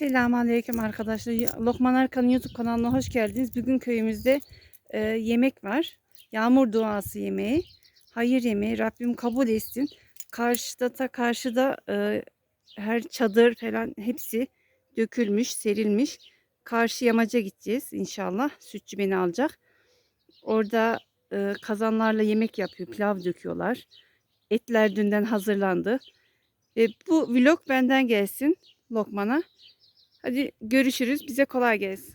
Selamünaleyküm arkadaşlar. Lokman Arkan'ın YouTube kanalına hoş geldiniz. Bugün köyümüzde e, yemek var. Yağmur duası yemeği. Hayır yemeği. Rabbim kabul etsin. Karşıda ta karşıda e, her çadır falan hepsi dökülmüş, serilmiş. Karşı yamaca gideceğiz inşallah. Sütçü beni alacak. Orada e, kazanlarla yemek yapıyor. Pilav döküyorlar. Etler dünden hazırlandı. E, bu vlog benden gelsin Lokman'a. Hadi görüşürüz. Bize kolay gelsin.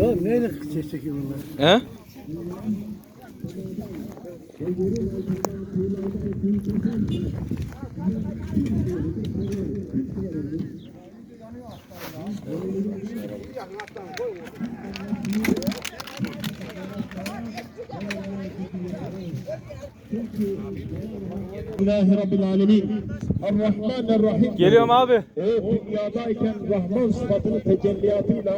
Oğlum neyle ses çekiyor bunlar? He? İlahi Rabbil Alemin. Errahmanirrahim. Geliyorum abi. O dünyadayken Rahman sıfatının tecelliyatıyla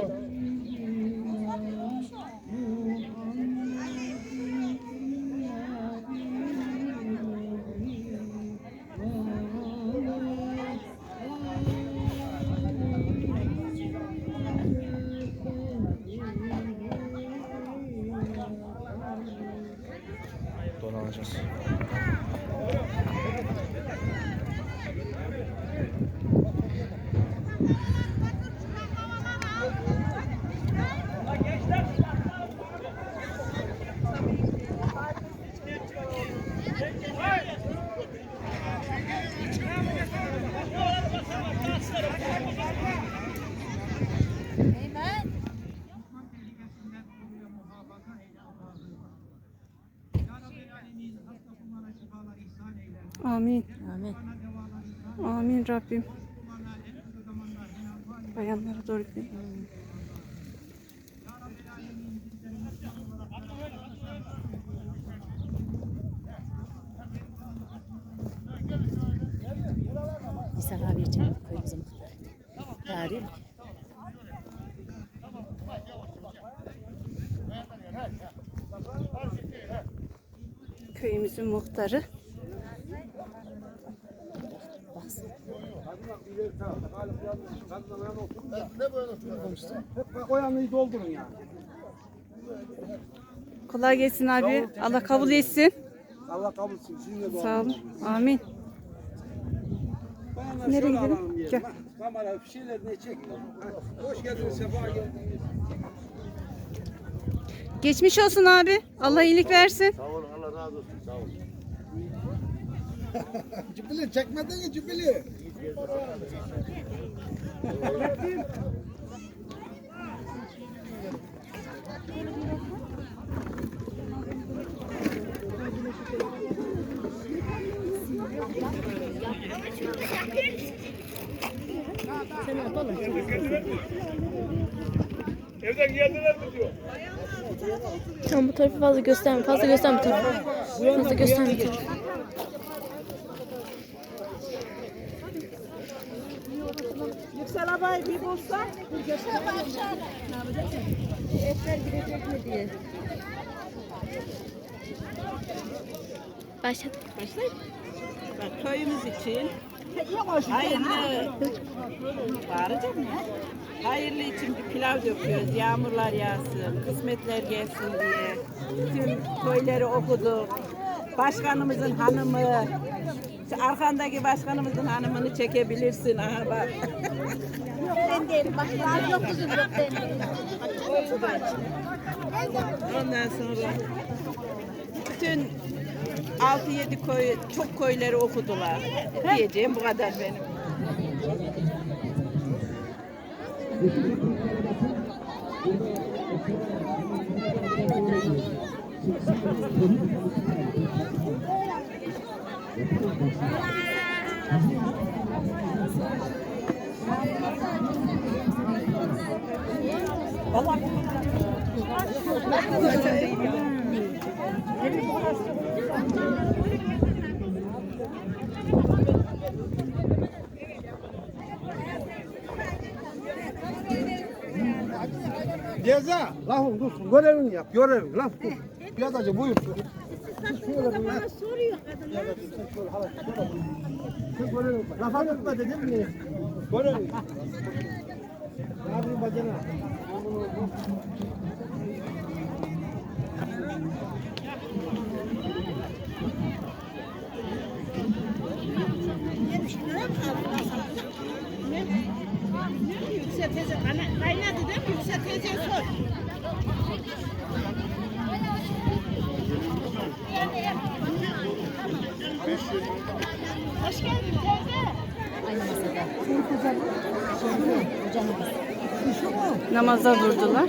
Amin. Amin. Amin Rabbim. Bayanlara doğru gidelim. İshak abi için. Tarih. Köyümüzün muhtarı. O yanıyı doldurun yani. Kolay gelsin abi. Allah kabul etsin. Allah kabul etsin. Sizin de Sağ olun. Amin. Bayanlar Nereye şöyle gidelim? alalım. Gel. Kamera bir şeyler ne çek. Ha, Hoş geldiniz, sefa geldiniz. Geçmiş olsun abi. Allah iyilik versin. Cibili çekmedin mi cibili? Tamam bu tarafı fazla gösterme. Fazla gösterme bu tarafı. Fazla gösterme tarafı. Yüksel abay bir bulsa. Etler girecek mi diye. Başladık. Bak köyümüz için hayırlı bağıracak mı? Hayırlı için bir pilav döküyoruz. Yağmurlar yağsın, kısmetler gelsin diye. Tüm köyleri okuduk. Başkanımızın hanımı, arkandaki başkanımızın hanımını çekebilirsin. Aha bak. Ben değilim. Başka yok kızım yok benim. Ondan sonra bütün 6-7 köy, çok köyleri okudular. Diyeceğim bu kadar benim. Ceza. Lafın dursun. Görevini yap. Görevini. Laf dur. Biraz acı buyur. Bana soruyor kadınlar. Lafa tutma dedim mi? Görevini. Ne yapayım bacana? Yüksel teyze kayna- kaynadı değil mi? Yüksel teyzeye sor. Hoş geldin teyze. Namaza durdular.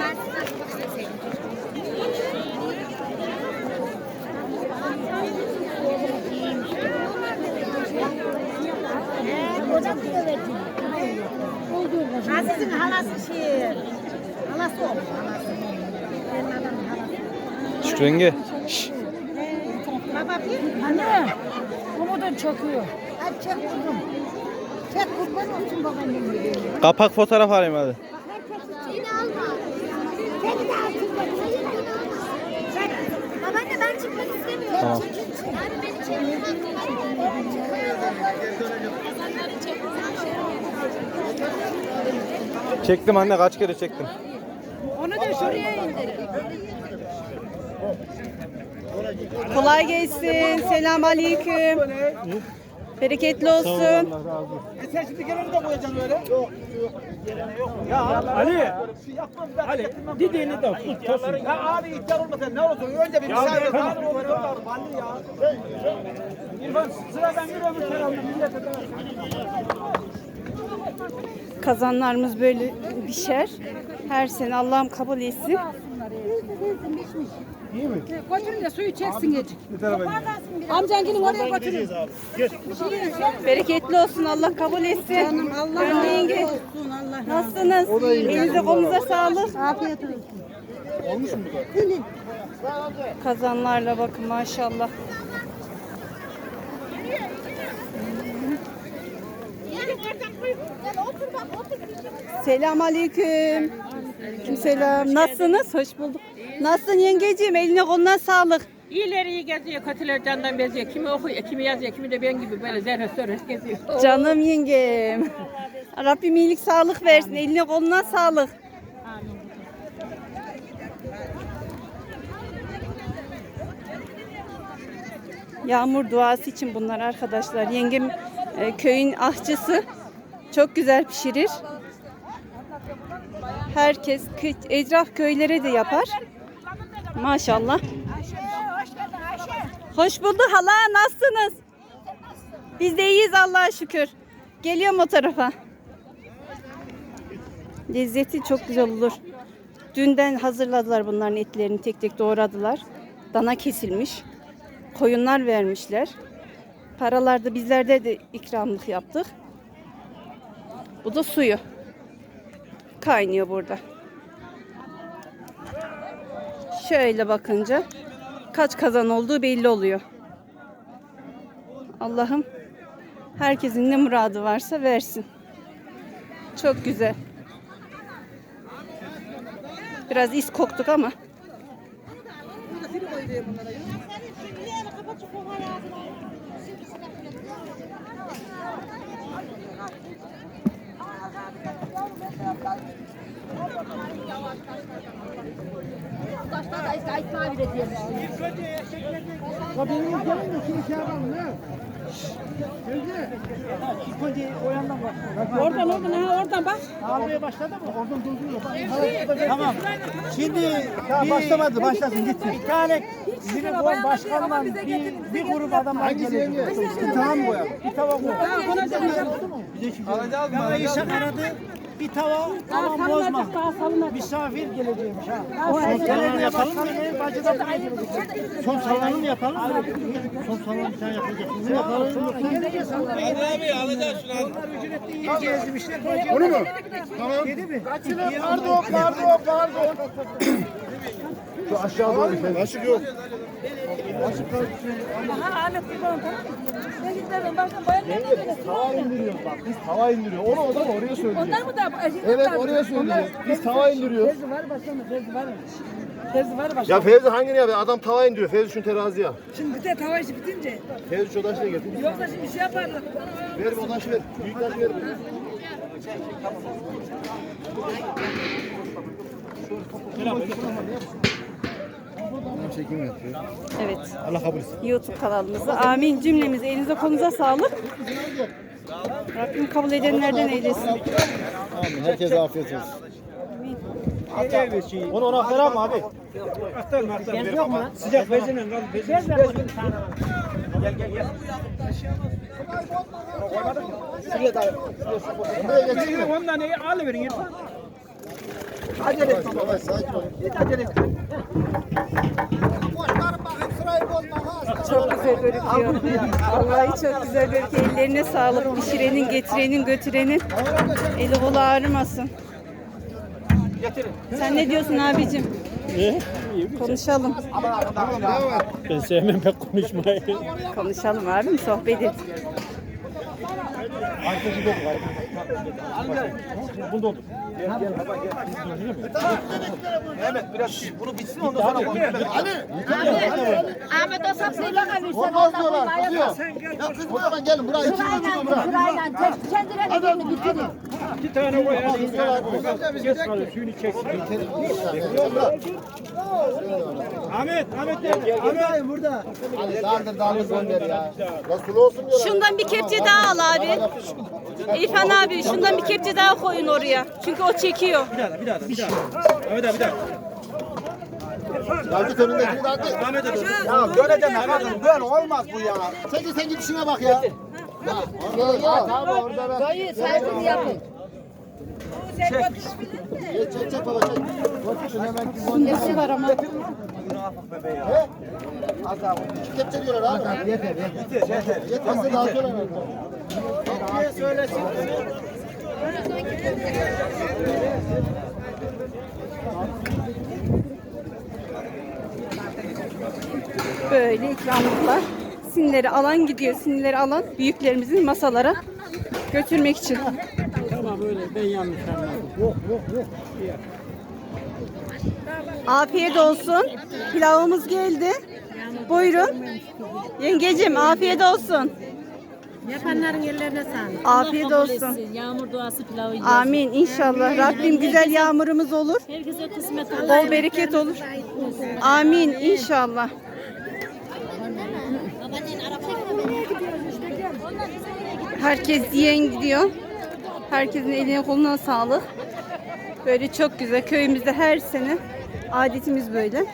Şükrü yenge. Baba bir. Anne. Umudun çöküyor. Hadi çek kuzum. Çek kurban olsun babaannem. Kapak fotoğraf alayım hadi. Yine alma. Seni de. Sen, babaanne ben çıkmak istemiyorum. Tamam. Abi beni çek. Çektim anne kaç kere çektim. Onu da şuraya indirin. Kolay gelsin. Selam aleyküm. Bereketli olsun. E sen şimdi geleni de koyacaksın öyle. Yok. Ya Ali. Ali dediğini de tut tosun. Ya abi ihtiyar olmasa ne olsun? Önce bir misafir et. Olur Ali ya. İrfan sıradan yürüyor mu selamla millete. Kazanlarımız böyle pişer. Her sene Allah'ım kabul etsin. Götürün de suyu çeksin gecik. Amcan gelin oraya götürün. Bereketli olsun. Allah kabul etsin. Allah yenge. Nasılsınız? Elinize kolunuza sağlık. Afiyet olsun. Kazanlarla bakın maşallah. Gel oradan koy. Gel otur bak otur. Selam aleyküm. Selam. Nasılsınız? Hoş bulduk. Nasılsın yengeciğim? Eline koluna sağlık. İyileri iyi geziyor, kötüleri candan beziyor. Kimi okuyor, kimi yazıyor, kimi de ben gibi böyle zerre sörre geziyor. Canım yengem. Rabbim iyilik sağlık versin. Eline koluna sağlık. Yağmur duası için bunlar arkadaşlar. Yengem e, köyün ahçısı. Çok güzel pişirir. Herkes etraf köylere de yapar. Maşallah. Hoş bulduk hala. Nasılsınız? Biz de iyiyiz Allah'a şükür. Geliyorum o tarafa. Lezzeti çok güzel olur. Dünden hazırladılar bunların etlerini tek tek doğradılar. Dana kesilmiş. Koyunlar vermişler. Paralarda bizlerde de ikramlık yaptık. Bu da suyu. Kaynıyor burada. Şöyle bakınca kaç kazan olduğu belli oluyor. Allah'ım herkesin ne muradı varsa versin. Çok güzel. Biraz is koktuk ama. Oradan oradan ha oradan bak. Ağlamaya başladı mı? Oradan durduruyor. Tamam. Şimdi bir, başlamadı. Başlasın gitti. Bir tane bizim bu başkanla bir, bir grup adamlar gelecek. Bir tava mı koyalım? Bir tava koyalım. Alacağız mı? İşe aradı. Bir tava tamam bozma. Misafir geleceğimiş ha. Son salonu yapalım mı? Bacıda gelecek. Son salonu yapalım mı? Son salonu sen yapacaksın. Ne yapalım? Hadi abi alacağız şunu. Onlar ücretli iyi gezmişler. Onu mu? Tamam. Yedi mi? Pardon, pardon, pardon. Şu aşağı doğru. Başık yok. Ha Ahmet kurban tamam mı? Ben giderim başkan bayan ne? Tava indiriyor bak. Biz tava indiriyor. Onu o da oraya söylüyor. Onlar mı da? Evet oraya söylüyor. Biz tava indiriyoruz. Fevzi var başkanım Fevzi var. Fevzi var başkanım. Ya Fevzi hangini yapıyor? Adam tava indiriyor. Fevzi şunu teraziye. al. Şimdi bir de tava işi bitince. Fevzi şu taşı getir. Yoksa şimdi şey yaparlar. Ver o taşı ver. Büyük taşı ver. Çekim yapıyor. Evet. Allah kabul etsin. YouTube kanalımızı. Amin cümlemize elinize kolunuza sağlık. Rabbim kabul edenlerden eylesin. Amin. Herkese afiyet olsun. Onu ona aktaralım abi? Aktarma aktarma. Sıcak bezinin kalın. Bezinin. Gel gel gel. Ondan iyi alıverin İrfan. Yavaş sakin ol. Çok güzel gözüküyor. Vallahi çok güzel gözüküyor. Ellerine sağlık. Pişirenin, getirenin, götürenin. Eli kolu ağrımasın. Sen ne diyorsun abicim? Konuşalım. Ben sevmem pek konuşmayı. Konuşalım abim, sohbet et. Bunda olur. Mehmet biraz bunu bitsin ondan sonra koy. Mehmet. Ahmet o sapsayı bana versen Olmaz diyorlar. Ya kız buraya ben gelin. Buraya yıl çıkın buraya. Sırayla kendine birini bitirin. İki tane koy. Geç kalın suyunu çeksin. Ahmet, Ahmet gel. gel. Ahmet burada. Hadi daldır daldır gönder ya. Sulu olsun diyorlar. Şundan bir kepçe daha al abi. İrfan abi şundan bir kepçe daha koyun oraya. Çünkü o çekiyor. Bir daha, bir daha, bir daha. Ahmet abi bir daha. Git önündekini de hadi. Ahmet abi. Ya göreceksin Ahmet'im. Böyle olmaz bu ya. Sen git sen git işine bak ya. Ya, ya, ya tamam orada ben. Dayı saygını yapın. Çek çek çek baba çek. Götürsün hemen ki. Bundası var ama. He? İki kepçe diyorlar abi. Yeter yeter. Dağıtıyorlar. Böyle ikramlıklar. Sinirleri alan gidiyor. Sinirleri alan büyüklerimizin masalara götürmek için. Tamam öyle ben yanlış anladım. Yok yok yok. Afiyet olsun. Pilavımız geldi. Buyurun. Yengecim afiyet olsun. Yapanların ellerine sağlık. Afiyet olsun. Yağmur duası pilavı Amin inşallah. Rabbim güzel yağmurumuz olur. Herkese kısmet olur. Bol bereket olur. Amin inşallah. Herkes yiyen gidiyor. Herkesin eline koluna sağlık. Böyle çok güzel. Köyümüzde her sene adetimiz böyle.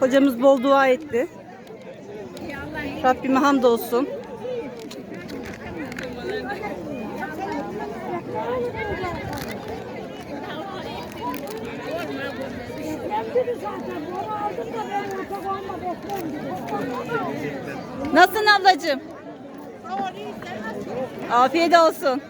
Hocamız bol dua etti. Rabbime hamdolsun. Nasılsın ablacığım? Afiyet olsun.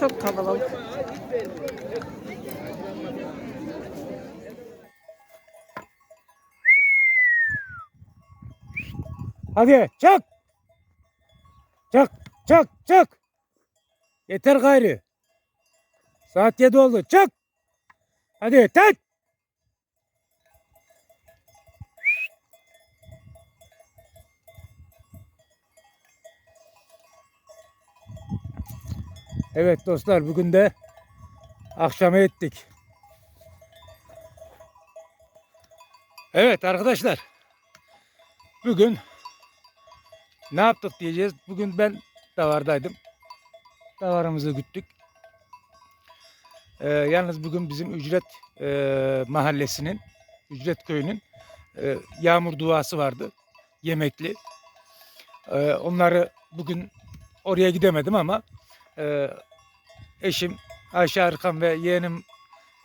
Çok kalabalık. Hadi çak. Çak çak çak. Yeter gayrı. Saat 7 oldu. Çak. Hadi tek. Evet dostlar bugün de akşama ettik. Evet arkadaşlar. Bugün ne yaptık diyeceğiz. Bugün ben davardaydım. Davarımızı güttük. Ee, yalnız bugün bizim Ücret e, mahallesinin, Ücret köyünün e, yağmur duası vardı. Yemekli. Ee, onları bugün oraya gidemedim ama e, eşim Ayşe Arkan ve yeğenim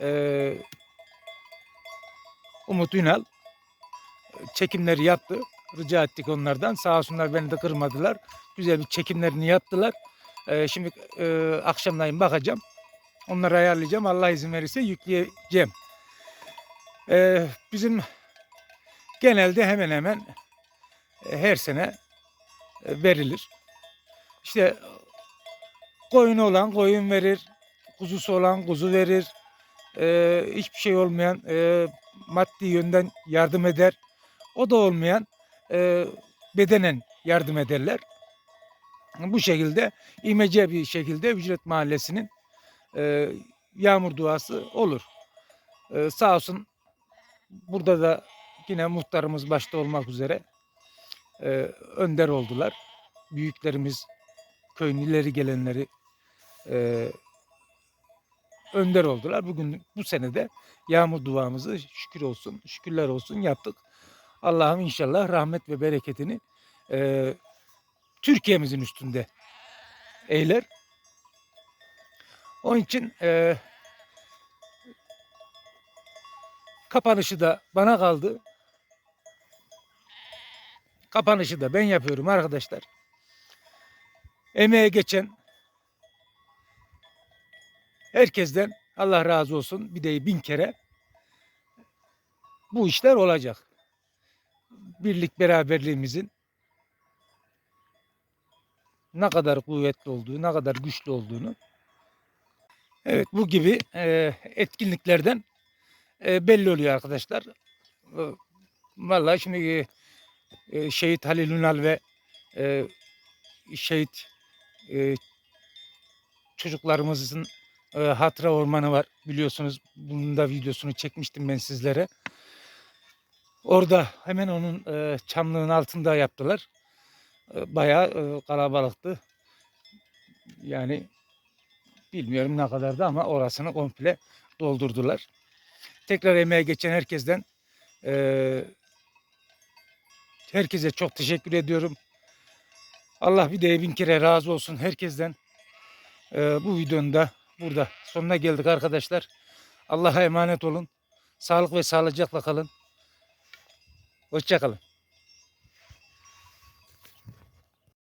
e, Umut Ünal çekimleri yaptı. Rica ettik onlardan. Sağ olsunlar beni de kırmadılar. Güzel bir çekimlerini yaptılar. Ee, şimdi e, akşamlayın bakacağım. Onları ayarlayacağım. Allah izin verirse yükleyeceğim. Ee, bizim genelde hemen hemen e, her sene e, verilir. İşte koyunu olan koyun verir. Kuzusu olan kuzu verir. Ee, hiçbir şey olmayan e, maddi yönden yardım eder. O da olmayan e, bedenen yardım ederler. Bu şekilde imece bir şekilde Ücret Mahallesi'nin e, yağmur duası olur. E, sağ olsun burada da yine muhtarımız başta olmak üzere e, önder oldular. Büyüklerimiz, köyün ileri gelenleri e, önder oldular. Bugün bu senede yağmur duamızı şükür olsun, şükürler olsun yaptık. Allah'ım inşallah rahmet ve bereketini e, Türkiye'mizin üstünde eyler. Onun için e, kapanışı da bana kaldı. Kapanışı da ben yapıyorum arkadaşlar. Emeğe geçen herkesten Allah razı olsun bir de bin kere bu işler olacak. Birlik beraberliğimizin ne kadar kuvvetli olduğu, ne kadar güçlü olduğunu. Evet bu gibi e, etkinliklerden e, belli oluyor arkadaşlar. E, vallahi şimdi e, Şehit Halil Ünal ve e, Şehit e, çocuklarımızın e, hatıra ormanı var biliyorsunuz. Bunun da videosunu çekmiştim ben sizlere. Orada hemen onun e, çamlığın altında yaptılar. E, bayağı e, kalabalıktı. Yani bilmiyorum ne kadardı ama orasını komple doldurdular. Tekrar emeğe geçen herkesten e, herkese çok teşekkür ediyorum. Allah bir de bin kere razı olsun herkesten. E, bu videonun da burada. Sonuna geldik arkadaşlar. Allah'a emanet olun. Sağlık ve sağlıcakla kalın. Hoşçakalın.